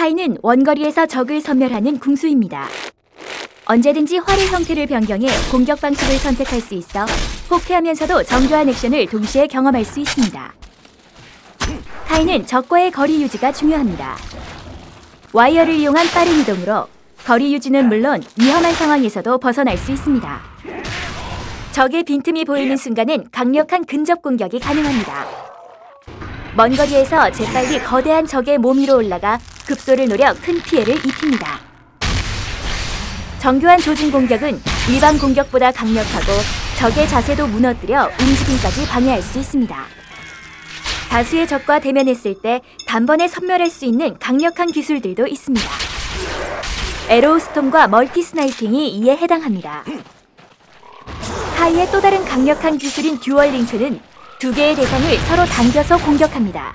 카이는 원거리에서 적을 섬멸하는 궁수입니다. 언제든지 활의 형태를 변경해 공격 방식을 선택할 수 있어 호쾌하면서도 정교한 액션을 동시에 경험할 수 있습니다. 카이는 적과의 거리 유지가 중요합니다. 와이어를 이용한 빠른 이동으로 거리 유지는 물론 위험한 상황에서도 벗어날 수 있습니다. 적의 빈틈이 보이는 순간은 강력한 근접 공격이 가능합니다. 먼 거리에서 재빨리 거대한 적의 몸 위로 올라가 급소를 노려 큰 피해를 입힙니다. 정교한 조준 공격은 일반 공격보다 강력하고 적의 자세도 무너뜨려 움직임까지 방해할 수 있습니다. 다수의 적과 대면했을 때 단번에 섬멸할 수 있는 강력한 기술들도 있습니다. 에로우 스톰과 멀티 스나이핑이 이에 해당합니다. 카이의 또 다른 강력한 기술인 듀얼 링크는 두 개의 대상을 서로 당겨서 공격합니다.